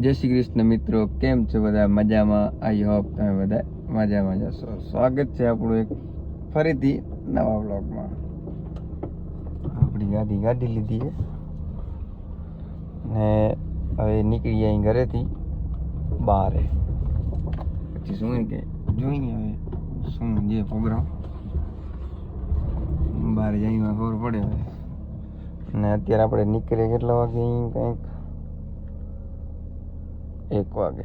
જય શ્રી કૃષ્ણ મિત્રો, કેમ છો બધા? મજામાં? આઈ હોપ તમે બધા મજામાં જશો સ્વાગત છે આપણું એક ફરીથી નવા બ્લોગમાં આપણી ગાડી ગાડી લીધી છે. ને હવે નીકળી અહીં ઘરેથી બહાર. પછી શું કે જોઈએ હવે શું જે પ્રોગ્રામ બહાર જઈને ખબર પડે હવે. ને અત્યારે આપણે નીકળીએ કેટલા વાગે કંઈક એક વાગે.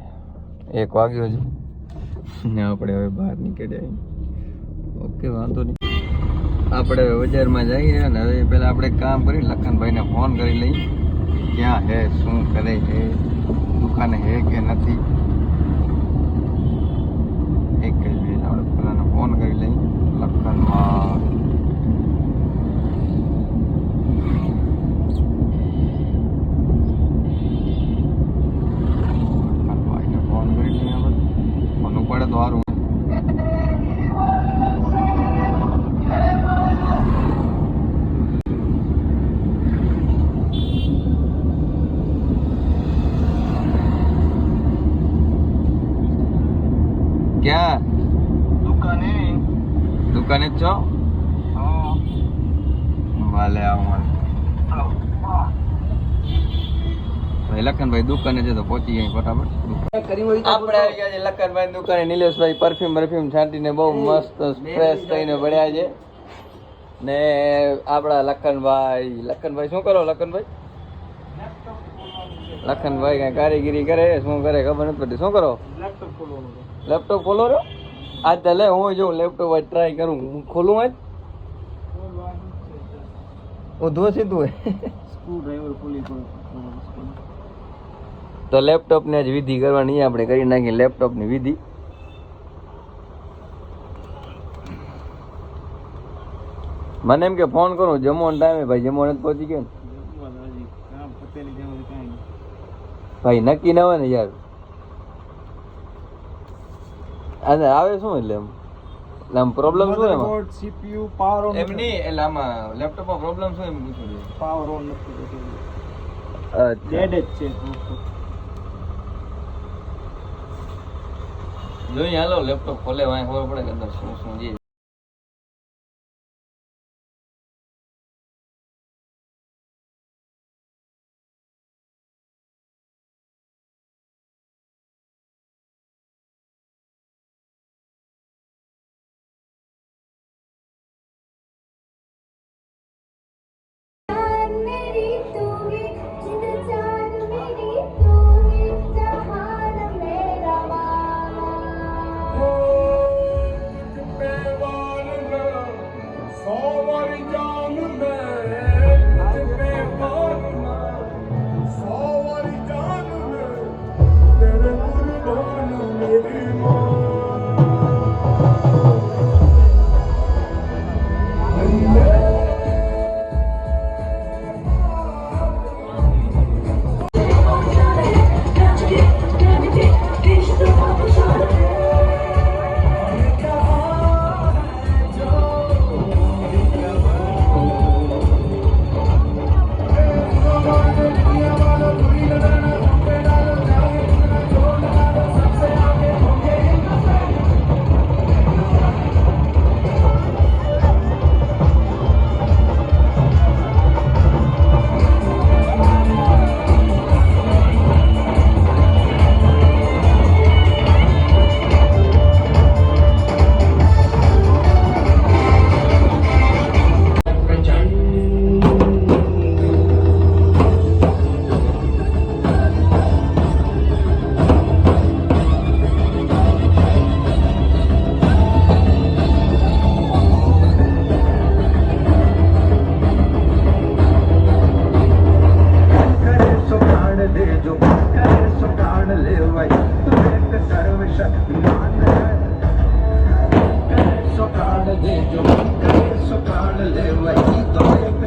એક વાગ્યો છે ને આપણે હવે બહાર નીકળ્યા. ઓકે, વાંધો નહીં. આપણે બજારમાં જઈએ ને હવે પહેલાં આપણે કામ કરી લખનભાઈને ફોન કરી લઈ ક્યાં હે, શું કરે છે? દુકાને હે કે નથી? એક આપણે પહેલાંને ફોન કરી લઈ લખનમાં લખનભાઈને ફોન કરી લઈએ આપણે ફોન ઉપાડે તો સારું ક્યાં દુકાને દુકાને જ છો ભલે આવો ભાઈ લખનભાઈ દુકાને છે તો પહોંચી ગઈ ફટાફટ. આપણે આવી ગયા છે લખનભાઈ દુકાને. નિલેશભાઈ પરફ્યુમ પરફ્યુમ છાંટીને બહુ મસ્ત ફ્રેશ થઈને પડ્યા છે. ને આપણા લખનભાઈ લખનભાઈ શું કરો લખનભાઈ? લખનભાઈ કઈ કારીગીરી કરે શું કરે ખબર નથી પડતી. શું કરો? લેપટોપ ખોલો લેપટોપ ખોલો રહ્યો આજ તો લે હું જો લેપટોપ ટ્રાય કરું. હું ખોલું આજ? ઊંધું સીધું હોય. ખોલી તો લેપટોપને જ વિધિ કરવાની આપણે કરી નાખી લેપટોપની વિધિ. મને એમ કે ફોન કરું જમવાનો ટાઈમે ભાઈ જમવાનો જ પહોંચી ગયો ને. ભાઈ નક્કી ના હોય ને યાર. અને આવે શું એટલે એમ? આમ પ્રોબ્લેમ શું એમાં? સીપીયુ પાવર ઓન એમ નહીં એટલે આમાં લેપટોપમાં પ્રોબ્લેમ શું એમ પૂછું છું? પાવર ઓન નથી ડેડ જ છે. જોઈએ હાલો લેપટોપ ખોલે વાય ખબર પડે કે અંદર શું શું છે.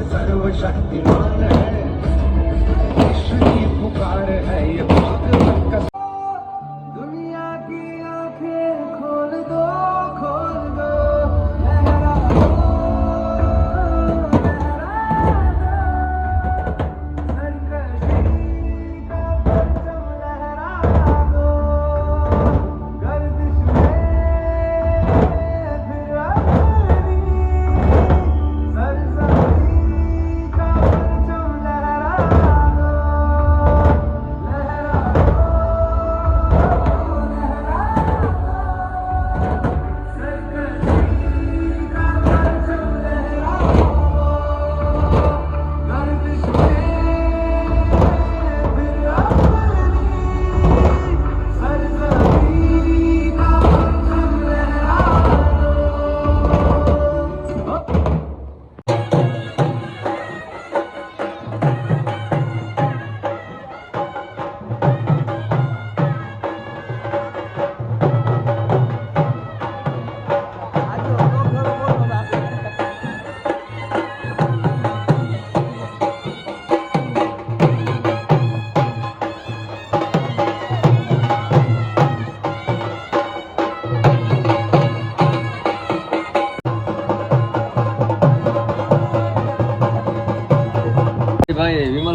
सर्वशक्तिमान है कृष्ण की पुकार है ये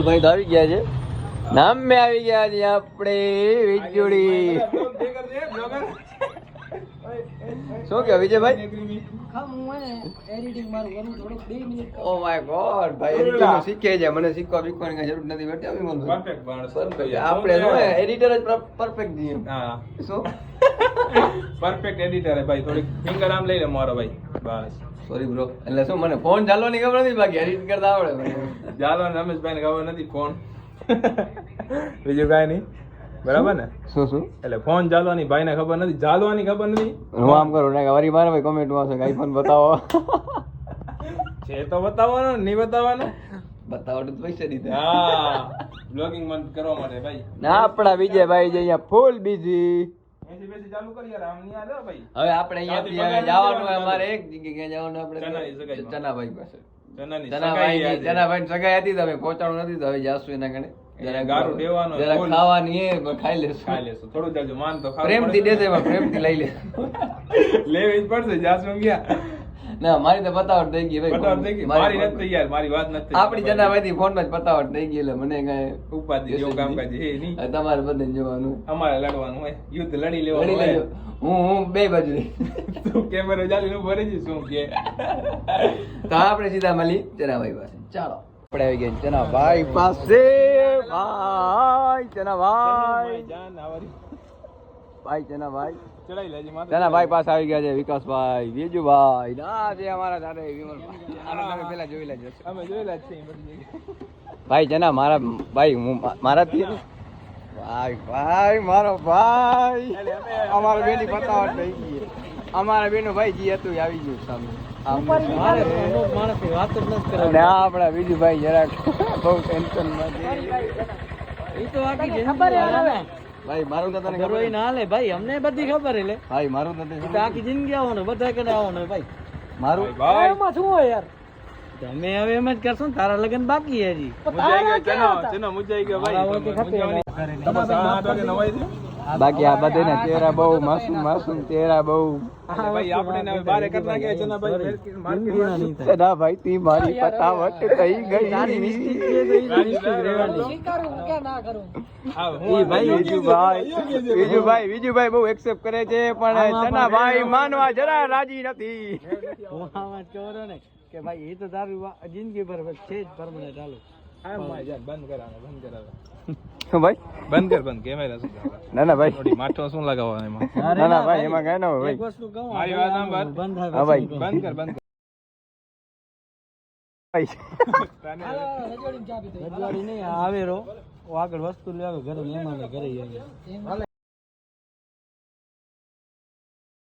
ભાઈ તો આવી ગયા છે. નામ મેં આવી ગયા છે આપણે વિજોડી શું કે વિજયભાઈ? ઓ માય ગોડ ભાઈ એડિટિંગ શીખે છે. મને શીખવા બીખવાની જરૂર નથી. બેટા વિમલભાઈ. આપણે શું એડિટર જ પરફેક્ટ છીએ. હા. શું? પરફેક્ટ એડિટર હે ભાઈ. થોડીક ફિંગર આમ લઈ લે મારો ભાઈ. બસ. સોરી બ્રો એટલે શું મને ફોન ચાલવાની ખબર નથી બાકી એડિટ કરતા આવડે ચાલવાની ને રમેશભાઈ ને ખબર નથી ફોન બીજું કાંઈ નહીં. બરાબર ને? શું? શું એટલે ફોન ચાલવાની ભાઈને ખબર નથી ચાલવાની ખબર નથી. હું આમ કરું ને વરી મારે ભાઈ કોમેન્ટમાં આવશે આઈફોન બતાવો. છે તો બતાવવાનો નહીં બતાવવાનો. બતાવો તો પૈસા દીધે. હા. બ્લોગિંગ મન કરવા માટે ભાઈ. ના આપણા વિજયભાઈ જે અહીંયા ફૂલ બીજી હવે આપણે અહીંયા જવાનું અમારે એક જગ્યાએ જવાનું આપણે? ચનાભાઈ પાસે. ચનાભાઈ ચનાભાઈ સગાઈ હતી. તો અમે પહોંચાડું નથી તો હવે જાશું એના કણે. ખાવાની ખાઈ લેશું. ખાઈ લેશું. થોડું માન તો પ્રેમથી દેશે પ્રેમથી લઈ લે. લેવી જ પડશે જાસુ ગયા ના મારી તો પતાવટ થઈ ગઈ ભાઈ પતાવટ થઈ ગઈ. મારી નથી થઈ યાર મારી વાત નથી. આપણી જનાભાઈ ફોનમાં પતાવટ થઈ ગઈ એટલે મને કઈ ઉપાધિ જો કામકાજ છે એ નહીં. તમારે બધે જોવાનું. અમારે લડવાનું હોય. યુદ્ધ લડી લેવાનું હોય. હું હું બે બાજુ. તું કેમેરો ચાલીને ભરી જઈશ શું કે? તો આપણે સીધા મળી જનાભાઈ પાસે. ચાલો. આપણે આવી ગયા જનાભાઈ પાસે. ભાઈ જનાભાઈ. ભાઈ જનાભાઈ. ચડાઈ લેજે માથે. જનાભાઈ પાસે આવી ગયા છે વિકાસભાઈ બીજુભાઈ ના જે અમારા સાથે વિમલભાઈ પેલા જોઈ લેજો. અમે જોઈ લેજ છે એ બધી જગ્યાએ. ભાઈ જના મારા ભાઈ હું મારા થી ભાઈ ભાઈ મારો ભાઈ. અમારા બેની પતાવટ થઈ ગઈ અમારા બેનો ભાઈ જી હતું આવી ગયું સામે. અને આ આપણા બીજું ભાઈ જરાક બહુ ટેન્શનમાં છે. ભાઈ મારું તો તને ખબર ના લે ભાઈ અમને બધી ખબર એટલે. ભાઈ મારું તો તને આખી જિંદગી આવવાનું બધા કને આવવાનું ભાઈ. મારું? ભાઈ એમાં શું હોય યાર? તમે હવે એમ જ કરશો ને તારા લગન બાકી હજી. મુજાઈ ગયો ચનો ચનો મુજાઈ ગયો ભાઈ. તમે સાત વાગે નવાઈ દો બાકી આ બધાના ચહેરા બહુ માસુમ માસુમ ચહેરા બહુ. ભાઈ આપણે બારે કરી. ના તી મારી પતાવટ થઈ ગઈ. બહુ એક્સેપ્ટ કરે છે પણ ચના ભાઈ માનવા જરા રાજી નથી. હું આમ જ ને કે ભાઈ એ તો તારું જિંદગી પર છે જ પરમાનન્ટ ચાલુ ભાઈ, બંધ શું ભાઈ? બંધ કર બંધ કેમેરા ના ના ભાઈ. થોડી માથો શું લગાવવા એમાં? ના ના ભાઈ એમાં કઈ ના હોય ભાઈ. વસ્તુ કહું મારી વાત સાંભળ. બંધ હા ભાઈ. બંધ કર બંધ ભાઈ. આવે નહીં આગળ વસ્તુ લેવા ઘરે મહેમાન ઘરે આવી